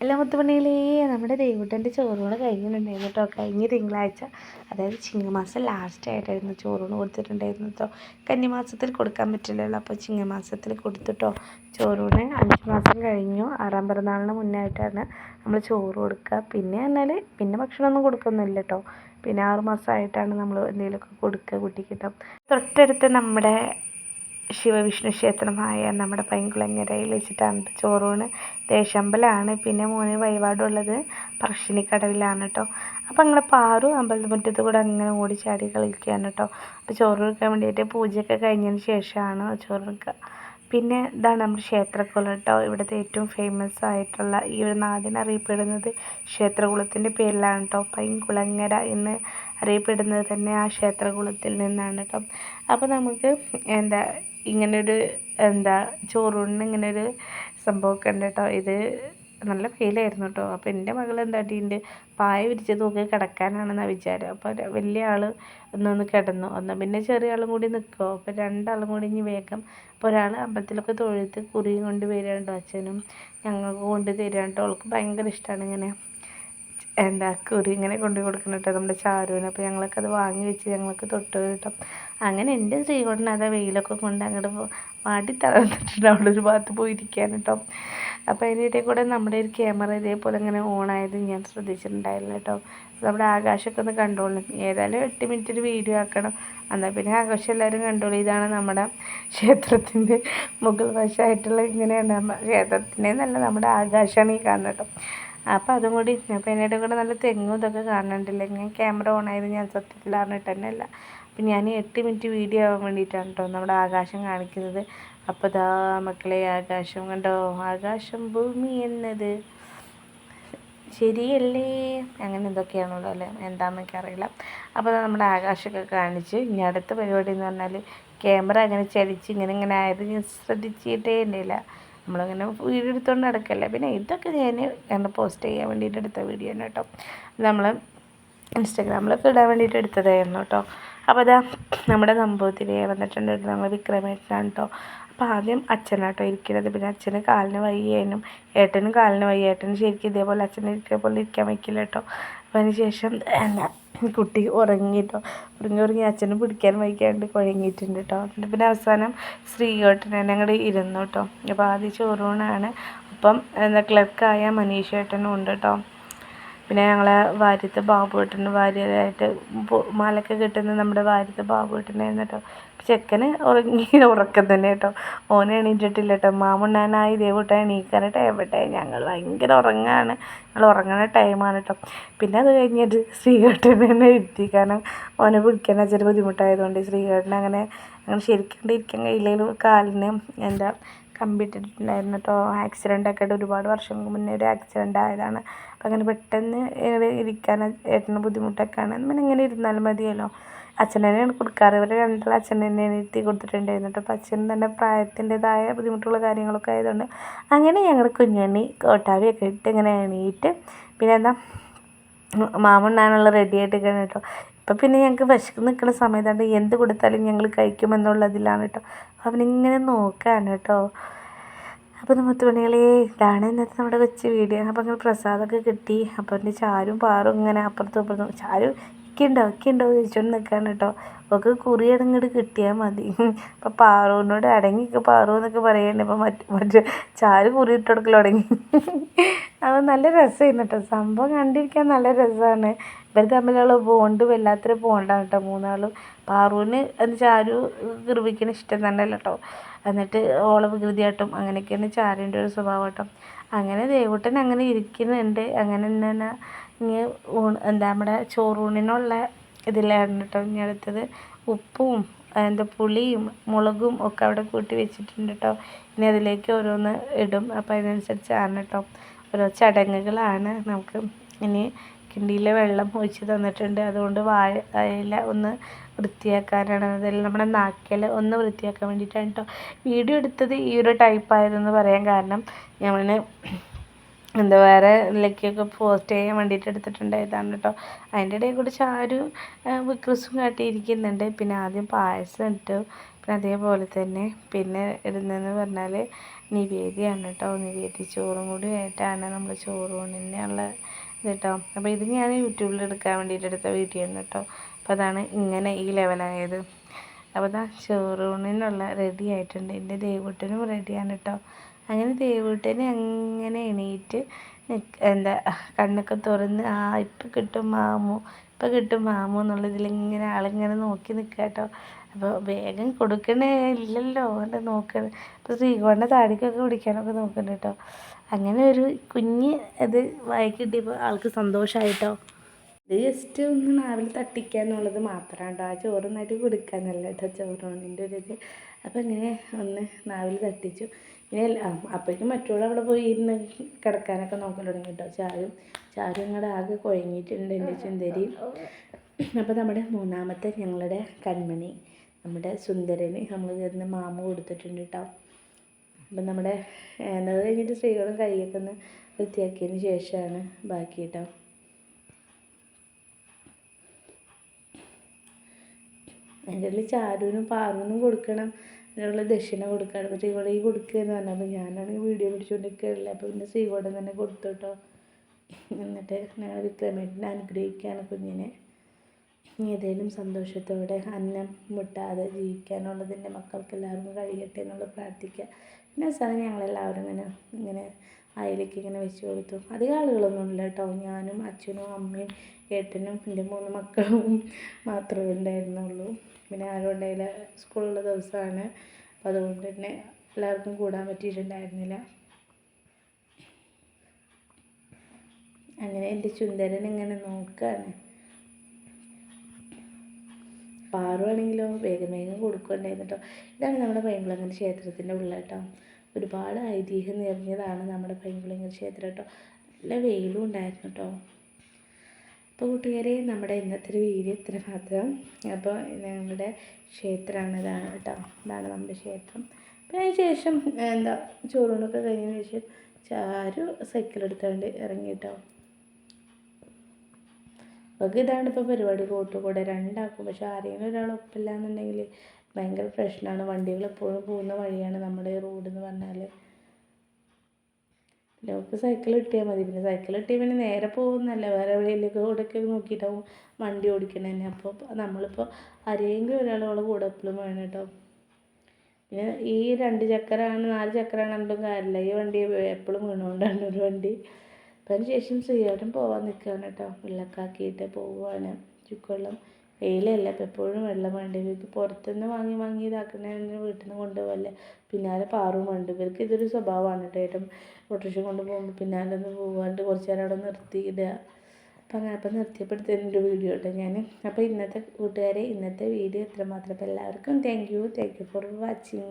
എല്ലാ മുത്തുപണിയിലേ നമ്മുടെ ദേവുട്ടന്റെ ചോറൂണ് കഴിഞ്ഞിട്ടുണ്ടായിരുന്നു കേട്ടോ കഴിഞ്ഞ തിങ്കളാഴ്ച അതായത് ചിങ്ങമാസം ലാസ്റ്റ് ആയിട്ടായിരുന്നു ചോറൂണ് കൊടുത്തിട്ടുണ്ടായിരുന്നു കേട്ടോ കന്നിമാസത്തിൽ കൊടുക്കാൻ പറ്റില്ലല്ലോ അപ്പോൾ ചിങ്ങമാസത്തിൽ കൊടുത്തിട്ടോ ചോറൂണ് അഞ്ച് മാസം കഴിഞ്ഞു. ആറാം പിറന്നാളിന് മുന്നായിട്ടാണ് നമ്മൾ ചോറ് കൊടുക്കുക പിന്നെ എന്നാൽ പിന്നെ ഭക്ഷണമൊന്നും കൊടുക്കുന്നില്ല കേട്ടോ പിന്നെ ആറുമാസമായിട്ടാണ് നമ്മൾ എന്തെങ്കിലുമൊക്കെ കൊടുക്കുക കുട്ടിക്ക് കേട്ടോ തൊട്ടടുത്ത് നമ്മുടെ ശിവവിഷ്ണു ക്ഷേത്രമായ നമ്മുടെ പൈങ്കുളങ്ങരയിൽ വെച്ചിട്ടാണ് ചോറൂണ്. ദേശമ്പലാണ്. പിന്നെ മൂന്ന് വഴിപാടുള്ളത് പറശ്ശിനിക്കടവിലാണ് കേട്ടോ അപ്പോൾ അങ്ങനെ പാറു അമ്പലമുറ്റത്ത് കൂടെ അങ്ങനെ ഓടി ചാടി കളിക്കുകയാണ് കേട്ടോ അപ്പോൾ ചോറ് വെക്കാൻ വേണ്ടിയിട്ട് പൂജയൊക്കെ കഴിഞ്ഞതിന് ശേഷമാണ് ചോറ് വെക്കുക പിന്നെ ഇതാണ് നമ്മുടെ ക്ഷേത്രക്കുളം കേട്ടോ ഇവിടുത്തെ ഏറ്റവും ഫേമസ് ആയിട്ടുള്ള ഈ ഒരു നാടിന് അറിയപ്പെടുന്നത് ക്ഷേത്രകുളത്തിന്റെ പേരിലാണ് കേട്ടോ പൈങ്കുളങ്ങര എന്ന് അറിയപ്പെടുന്നത് തന്നെ ആ ക്ഷേത്രകുളത്തിൽ നിന്നാണ് കേട്ടോ അപ്പോൾ നമുക്ക് എന്താ ഇങ്ങനൊരു എന്താ ചോറൂണിന് ഇങ്ങനൊരു സംഭവമൊക്കെ ഉണ്ട് കേട്ടോ. ഇത് നല്ല ഫീലായിരുന്നു കേട്ടോ. അപ്പോൾ എന്റെ മകൾ എന്താ എന്താട്ടിയുണ്ട് പായ വിരിച്ച് നോക്കി കിടക്കാനാണെന്നാണ് വിചാരം. അപ്പോൾ വലിയ ആൾ ഒന്നൊന്ന് കിടന്നു. ഒന്ന് പിന്നെ ചെറിയ ആളും കൂടി നിൽക്കുമോ അപ്പോൾ രണ്ടാളും കൂടി ഇനി വേഗം. അപ്പോൾ ഒരാൾ അമ്പലത്തിലൊക്കെ തൊഴുത്ത് കുറിയും കൊണ്ട് വരികയുണ്ടോ അച്ഛനും ഞങ്ങൾക്ക് കൊണ്ട് തരികയുണ്ടോ അവൾക്ക് ഭയങ്കര ഇഷ്ടമാണ് ഇങ്ങനെ. എന്താ കുറി ഇങ്ങനെ കൊണ്ടു കൊടുക്കണം കേട്ടോ നമ്മുടെ ചാരുവിന്. അപ്പോൾ ഞങ്ങളൊക്കെ അത് വാങ്ങി വെച്ച് ഞങ്ങൾക്ക് തൊട്ട് കേട്ടോ. അങ്ങനെ എന്റെ ശ്രീകോട്ടൻ അതാ വെയിലൊക്കെ കൊണ്ട് അങ്ങോട്ട് മാടി തളർന്നിട്ടുണ്ട്. അവിടെ ഒരു ഭാഗത്ത് പോയിരിക്കാൻ കേട്ടോ. അപ്പോൾ അതിന്റെ കൂടെ നമ്മുടെ ഒരു ക്യാമറ ഇതേപോലെ ഇങ്ങനെ ഓണായത് ഞാൻ ശ്രദ്ധിച്ചിട്ടുണ്ടായില്ല കേട്ടോ. നമ്മുടെ ആകാശമൊക്കെ ഒന്ന് കണ്ടോളും. ഏതായാലും എട്ട് മിനിറ്റ് ഒരു വീഡിയോ ആക്കണം. എന്നാൽ പിന്നെ ആകാശം എല്ലാവരും കണ്ടോളൂ. ഇതാണ് നമ്മുടെ ക്ഷേത്രത്തിന്റെ മുകൾ വശമായിട്ടുള്ള ഇങ്ങനെയാണ്. ക്ഷേത്രത്തിന്റെ നല്ല നമ്മുടെ ആകാശമാണ് ഈ കാണുന്നത് കേട്ടോ. അപ്പോൾ അതും കൂടി അപ്പോൾ അതിന്റെ കൂടെ നല്ല തെങ്ങും ഇതൊക്കെ കാണുന്നുണ്ടല്ലോ ഞാൻ ക്യാമറ ഓൺ ആയത് ഞാൻ സത്യത്തിൽ അറിഞ്ഞിട്ട് തന്നെ അല്ല അപ്പം ഞാൻ എട്ട് മിനിറ്റ് വീഡിയോ ആവാൻ വേണ്ടിയിട്ടാണ് കേട്ടോ നമ്മുടെ ആകാശം കാണിക്കുന്നത്. അപ്പോൾ ദാ മക്കളെ ആകാശം കണ്ടോ? ആകാശം ഭൂമി എന്നത്. ശരിയല്ലേ? അങ്ങനെ എന്തൊക്കെയാണല്ലോ അല്ലേ? എന്താണെന്നൊക്കെ അറിയില്ല. അപ്പോൾ നമ്മുടെ ആകാശമൊക്കെ കാണിച്ച് ഇനി അടുത്ത പരിപാടി എന്ന് പറഞ്ഞാൽ ക്യാമറ അങ്ങനെ ചലിച്ച് ഇങ്ങനെ ഇങ്ങനെ ആയത് ഞാൻ ശ്രദ്ധിച്ചിട്ടേ ഉണ്ടായില്ല നമ്മളിങ്ങനെ വീഡിയോ എടുത്തുകൊണ്ട് നടക്കല്ലേ? പിന്നെ ഇതൊക്കെ ഞാൻ എന്നെ പോസ്റ്റ് ചെയ്യാൻ വേണ്ടിയിട്ട് എടുത്ത വീഡിയോ ആണ് കേട്ടോ. നമ്മൾ ഇൻസ്റ്റാഗ്രാമിലൊക്കെ ഇടാൻ വേണ്ടിയിട്ട് എടുത്തതായിരുന്നു കേട്ടോ. അപ്പോൾ അതാ നമ്മുടെ നമ്പൂതിരി വന്നിട്ടുണ്ട് നമ്മൾ വിക്രമേട്ടനാണ് കേട്ടോ. അപ്പോൾ ആദ്യം അച്ഛനാട്ടോ ഇരിക്കുന്നത് പിന്നെ അച്ഛന് കാലിന് വയ്യേനും ഏട്ടനും കാലിന് വയ്യ ശരിക്കും ഇതേപോലെ അച്ഛനെ ഇരിക്കുന്ന പോലെ ഇരിക്കാൻ വയ്ക്കില്ല കേട്ടോ. അതിന് ശേഷം എന്താ കുട്ടി ഉറങ്ങി കേട്ടോ ഉറങ്ങി ഉറങ്ങി അച്ഛനെ പിടിക്കാൻ വൈകാണ്ട് കുഴങ്ങിയിട്ടുണ്ട് കേട്ടോ എന്നിട്ട് പിന്നെ അവസാനം ശ്രീകേട്ടനെ ഞങ്ങൾ ഇരുന്നു കേട്ടോ അപ്പോൾ ആദ്യം ചോറൂണാണ്. അപ്പം എന്താ ക്ലർക്കായ മനീഷ് ഏട്ടനും ഉണ്ട് കേട്ടോ പിന്നെ ഞങ്ങളെ വാര്യത്ത് ബാബുവേട്ടന് ഭാര്യയായിട്ട് മലക്ക് കിട്ടുന്ന നമ്മുടെ വാര്യത്ത് ബാബുവേട്ടനായിരുന്നു കേട്ടോ. ചെക്കന് ഉറങ്ങി ഉറക്കം തന്നെ കേട്ടോ. ഓനെ എണീറ്റിട്ടില്ല കേട്ടോ. മാമുണ്ണാനായി ദേവൂട്ട എണീക്കാനായിട്ട് എവിടെ? ഞങ്ങൾ ഭയങ്കര ഉറങ്ങാണ്. ഞങ്ങൾ ഉറങ്ങണ ടൈമാണ് കേട്ടോ. പിന്നെ അത് കഴിഞ്ഞിട്ട് ശ്രീകേട്ടനെ തന്നെ ഇരുത്തി. കാരണം ഓനെ പിടിക്കാൻ ചെറിയ ബുദ്ധിമുട്ടായതുകൊണ്ട് ശ്രീകേട്ടൻ അങ്ങനെ അങ്ങനെ ശരിക്കും ഇരിക്കാൻ കഴിയില്ലെങ്കിലും കാലിന് എന്താ കമ്പിട്ടിട്ടുണ്ടായിരുന്നു കേട്ടോ ആക്സിഡന്റ് ഒക്കെ ആയിട്ട് ഒരുപാട് വർഷങ്ങൾക്ക് മുന്നേ ഒരു ആക്സിഡന്റ് ആയതാണ്. അപ്പം അങ്ങനെ പെട്ടെന്ന് ഇരിക്കാൻ ഏട്ടന് ബുദ്ധിമുട്ടൊക്കെയാണ്. പിന്നെ ഇങ്ങനെ ഇരുന്നാലും മതിയല്ലോ. അച്ഛൻ തന്നെയാണ് കൊടുക്കാറ്. ഇവർ രണ്ടാൾ അച്ഛൻ തന്നെയാണ് ഇരുത്തി കൊടുത്തിട്ടുണ്ടായിരുന്നു കേട്ടോ അപ്പം അച്ഛൻ തന്നെ പ്രായത്തിന്റെതായ ബുദ്ധിമുട്ടുള്ള കാര്യങ്ങളൊക്കെ ആയതുകൊണ്ട് അങ്ങനെ ഞങ്ങൾ കുഞ്ഞണ്ണി കോട്ടാവിയൊക്കെ ഇട്ട് ഇങ്ങനെ എണീറ്റ്. പിന്നെ എന്താ മാമുണ്ണാനുള്ള റെഡി ആയിട്ട് കേട്ടോ. ഇപ്പം പിന്നെ ഞങ്ങൾക്ക് വിശക്ക് നിൽക്കുന്ന സമയത്താണ് എന്ത് കൊടുത്താലും ഞങ്ങൾ കഴിക്കുമെന്നുള്ളതിലാണ് കേട്ടോ. അവനിങ്ങനെ നോക്കാണ് കേട്ടോ. അപ്പോൾ നമ്മൾ തുണികളേ ഇതാണ് ഇന്നത്തെ നമ്മുടെ കൊച്ചു വീഡിയോ അപ്പോൾ അങ്ങനെ പ്രസാദമൊക്കെ കിട്ടി. അപ്പോൾ എന്റെ ചാരും പാറും ഇങ്ങനെ അപ്പുറത്തും അപ്പുറത്തും ചാരും ഒക്കെ ഉണ്ടോ? ഒക്കെ ഉണ്ടോ? ചോദിച്ചോണ്ട് നിൽക്കാണ് കേട്ടോ. ഒക്കെ കുറി അടങ്ങിട്ട് കിട്ടിയാൽ മതി. അപ്പോൾ പാറുവിനോട് അടങ്ങിക്ക് പാറു എന്നൊക്കെ പറയണ്ടേ. അപ്പോൾ മറ്റ് മറ്റേ ചാര് കുറി തുടങ്ങി. അപ്പോൾ നല്ല രസമായിരുന്നു കേട്ടോ. സംഭവം കണ്ടിരിക്കാൻ നല്ല രസമാണ്. ഇവർ തമ്മിലുള്ള ബോണ്ട് വല്ലാത്തൊരു ബോണ്ടാണ് കേട്ടോ മൂന്നാളും. പാറുവിന് എന്ന് ചാരു ഗർഭിക്കണ ഇഷ്ടം തന്നെ അല്ല കേട്ടോ എന്നിട്ട് ഓളെ വികൃതിയായിട്ടും അങ്ങനെയൊക്കെയാണ് ചാരുവിന്റെ ഒരു സ്വഭാവം കേട്ടോ അങ്ങനെ ദേവൂട്ടൻ അങ്ങനെ ഇരിക്കുന്നുണ്ട്. അങ്ങനെ തന്നെ ഇനി എന്താ നമ്മുടെ ചോറൂണിനുള്ള ഇതിലാണ് കേട്ടോ ഇനി അടുത്തത്. ഉപ്പും എന്താ പുളിയും മുളകും ഒക്കെ അവിടെ കൂട്ടി വെച്ചിട്ടുണ്ട് കേട്ടോ ഇനി അതിലേക്ക് ഓരോന്ന് ഇടും. അപ്പോൾ അതിനനുസരിച്ചാണ് കേട്ടോ ഓരോ ചടങ്ങുകളാണ് നമുക്ക് ഇനി കിണ്ടിയിലെ വെള്ളം ഒഴിച്ച് തന്നിട്ടുണ്ട്. അതുകൊണ്ട് വാഴ ഒന്ന് വൃത്തിയാക്കാനാണ് അതെല്ലാം നമ്മുടെ നാക്കൽ ഒന്ന് വൃത്തിയാക്കാൻ വേണ്ടിയിട്ടാണ് കേട്ടോ വീഡിയോ എടുത്തത് ഈ ഒരു ടൈപ്പ് ആയതെന്ന് പറയാൻ കാരണം ഞാൻ എന്താ വേറെ ഇതിലേക്കൊക്കെ പോസ്റ്റ് ചെയ്യാൻ വേണ്ടിയിട്ട് എടുത്തിട്ടുണ്ടായതാണ് കേട്ടോ അതിന്റെ ഇടയിൽ കൂടി ചാരു വിക്രസും കാട്ടിയിരിക്കുന്നുണ്ട്. പിന്നെ ആദ്യം പായസം ഇട്ടു. പിന്നെ അതേപോലെ തന്നെ പിന്നെ ഇടുന്നതെന്ന് പറഞ്ഞാൽ നിവേദ്യമാണ് കേട്ടോ നിവേദി ചോറും കൂടി ആയിട്ടാണ് നമ്മൾ ചോറ് കൊണ്ടിനുള്ള ഇത് കേട്ടോ. അപ്പോൾ ഇത് ഞാൻ യൂട്യൂബിൽ എടുക്കാൻ വേണ്ടിയിട്ട് എടുത്ത വീഡിയോ ആണ് കേട്ടോ. അപ്പോൾ അതാണ് ഇങ്ങനെ ഈ ലെവലായത്. അപ്പോൾ അതാ ചോറൂണിനുള്ള റെഡി ആയിട്ടുണ്ട്. എന്റെ ദേവൂട്ടനും റെഡിയാണ് കേട്ടോ. അങ്ങനെ ദേവൂട്ടനെ അങ്ങനെ എണീറ്റ് എന്താ കണ്ണൊക്കെ തുറന്ന് ആ ഇപ്പം കിട്ടും മാമു ഇപ്പം കിട്ടും മാമു എന്നുള്ളതിലിങ്ങനെ ആളിങ്ങനെ നോക്കി നിൽക്കുക കേട്ടോ. അപ്പോൾ വേഗം കൊടുക്കണേ ഇല്ലല്ലോ എന്ന് നോക്കണം. അപ്പോൾ ശ്രീകോണിന്റെ താടിക്കൊക്കെ പിടിക്കാനൊക്കെ നോക്കണം കേട്ടോ അങ്ങനെ ഒരു കുഞ്ഞ് ഇത് വായി ആൾക്ക് സന്തോഷമായിട്ടോ ഇത് ജസ്റ്റ് ഒന്ന് നാവിൽ തട്ടിക്കുക എന്നുള്ളത് മാത്രമാണ് കേട്ടോ ആ ചോറ് നന്നായിട്ട് കൊടുക്കാന്നല്ല കേട്ടോ ചോറോണിന്റെ ഒരു ഇത്. അപ്പോൾ ഇങ്ങനെ ഒന്ന് നാവിൽ തട്ടിച്ചു. ഇനി അപ്പോഴേക്കും മറ്റുള്ള അവിടെ പോയി ഇരുന്ന് കിടക്കാനൊക്കെ നോക്കാൻ തുടങ്ങി കേട്ടോ ചാരും ചാരും ഇങ്ങോട്ട് ആകെ കുഴങ്ങിയിട്ടുണ്ട് എന്റെ ചുന്തരി അപ്പോൾ നമ്മുടെ മൂന്നാമത്തെ ഞങ്ങളുടെ കൺമണി. നമ്മുടെ സുന്ദരന് നമ്മൾ കയറുന്ന മാമ കൊടുത്തിട്ടുണ്ട് കേട്ടോ അപ്പം നമ്മുടെ എന്നത് കഴിഞ്ഞിട്ട് സ്ത്രീകളും കൈയൊക്കെ ഒന്ന് വൃത്തിയാക്കിയതിന് ശേഷമാണ് ബാക്കി കേട്ടോ അതിന്റെ ഉള്ളിൽ ചാരുവിനും പാറുവിനും കൊടുക്കണം. അതിനുള്ള ദക്ഷിണ കൊടുക്കണം. അപ്പോൾ ഈ കൊടുക്കുക എന്ന് പറഞ്ഞപ്പോൾ ഞാനാണെങ്കിൽ വീഡിയോ പിടിച്ചുകൊണ്ടിരിക്കുകയല്ലേ അപ്പോൾ പിന്നെ സ്ത്രീകളുടെ തന്നെ കൊടുത്തു കേട്ടോ എന്നിട്ട് ഞങ്ങൾ വിക്രമേട്ടനെ അനുഗ്രഹിക്കുകയാണ് കുഞ്ഞിനെ. ഏതെങ്കിലും സന്തോഷത്തോടെ അന്നം മുട്ടാതെ ജീവിക്കാനുള്ളതിന്റെ മക്കൾക്ക് എല്ലാവർക്കും കഴിയട്ടെ എന്നുള്ളത് പ്രാർത്ഥിക്കുക. പിന്നെ അവസാനം ഞങ്ങളെല്ലാവരും ഇങ്ങനെ ഇങ്ങനെ അയിലേക്ക് ഇങ്ങനെ വെച്ച് കൊടുത്തു. അധികം ആളുകളൊന്നും ഇല്ല കേട്ടോ. ഞാനും അച്ഛനും അമ്മയും ഏട്ടനും എന്റെ മൂന്ന് മക്കളും മാത്രമേ ഉണ്ടായിരുന്നുള്ളൂ. പിന്നെ ആരും ഉണ്ടായില്ല. സ്കൂളുള്ള ദിവസമാണ്. അപ്പോൾ അതുകൊണ്ട് തന്നെ എല്ലാവർക്കും കൂടാൻ പറ്റിയിട്ടുണ്ടായിരുന്നില്ല. അങ്ങനെ എന്റെ ചുന്ദരൻ ഇങ്ങനെ നോക്കുകയാണ് പാറുവാണെങ്കിലോ വേഗം വേഗം കൊടുക്കുന്നുണ്ടായിരുന്നു കേട്ടോ ഇതാണ് നമ്മുടെ പൈങ്കുളങ്ങര ക്ഷേത്രത്തിന്റെ ഉള്ള കേട്ടോ ഒരുപാട് ഐതിഹ്യം നിറഞ്ഞതാണ് നമ്മുടെ പൈങ്കുളങ്ങര ക്ഷേത്രം കേട്ടോ നല്ല വെയിലും ഉണ്ടായിരുന്നു കേട്ടോ അപ്പോൾ കൂട്ടുകാരെ നമ്മുടെ ഇന്നത്തെ ഒരു വീഡിയോ ഇത്ര മാത്രം. അപ്പോൾ ഞങ്ങളുടെ ക്ഷേത്രമാണ് ഇതാണ് കേട്ടോ. ഇതാണ് നമ്മുടെ ക്ഷേത്രം. പിന്നെ അതിന് ശേഷം എന്താ ചോറൂണൊക്കെ കഴിഞ്ഞതിന് ശേഷം ചാരു സൈക്കിൾ എടുത്തുകൊണ്ട് ഇറങ്ങി കേട്ടോ അവർക്ക് ഇതാണ് ഇപ്പോൾ പരിപാടി കൂടെ രണ്ടാക്കും. പക്ഷെ ആരെങ്കിലും ഒരാൾ ഒപ്പില്ല എന്നുണ്ടെങ്കിൽ ഭയങ്കര പ്രശ്നമാണ്. വണ്ടികൾ എപ്പോഴും പോകുന്ന വഴിയാണ് നമ്മുടെ റോഡ് എന്ന് പറഞ്ഞാൽ പിന്നെ നമുക്ക് സൈക്കിൾ കിട്ടിയാൽ മതി. പിന്നെ സൈക്കിൾ കിട്ടിയാൽ പിന്നെ നേരെ പോകുന്നല്ല വേറെ എവിടെയെങ്കിലും കൂടെയൊക്കെ നോക്കിയിട്ടാവും വണ്ടി ഓടിക്കണേ തന്നെ അപ്പോൾ നമ്മളിപ്പോൾ ആരെങ്കിലും ഒരാളോളെ കൂടെ എപ്പോഴും വേണം കേട്ടോ പിന്നെ ഈ രണ്ട് ചക്രമാണ് നാല് ചക്രമാണ് എന്തും കാര്യമില്ല ഈ വണ്ടി എപ്പോഴും വീണുകൊണ്ടാണ് ഒരു വണ്ടി. അതിന് ശേഷം ശ്രീയേട്ടൻ പോവാൻ നിൽക്കുകയാണ് കേട്ടോ. വെള്ളക്കാക്കിയിട്ട് പോവുകയാണ് ചുക്കുവെള്ളം വെയിലല്ല ഇപ്പം എപ്പോഴും വെള്ളം വേണ്ടി? ഇത് പുറത്തുനിന്ന് വാങ്ങി വാങ്ങി ഇതാക്കുന്നതിന് വീട്ടിൽ നിന്ന് കൊണ്ടുപോകല്ലേ പിന്നാലെ പാറും വേണ്ട. ഇവർക്ക് ഇതൊരു സ്വഭാവമാണ് കേട്ടോ. ഏട്ടൻ ഓട്ടോറിക്ഷ കൊണ്ട് പോകുമ്പോൾ പിന്നാലെ ഒന്ന് പോകാണ്ട് കുറച്ച് നേരം അവിടെ നിർത്തിയിടുക അപ്പം അങ്ങനെ അപ്പം നിർത്തിയപ്പോഴത്തേന്റെ വീഡിയോ കേട്ടോ ഞാൻ അപ്പോൾ ഇന്നത്തെ കൂട്ടുകാരെ ഇന്നത്തെ വീഡിയോ ഇത്രമാത്രം. അപ്പോൾ എല്ലാവർക്കും thank you thank you for watching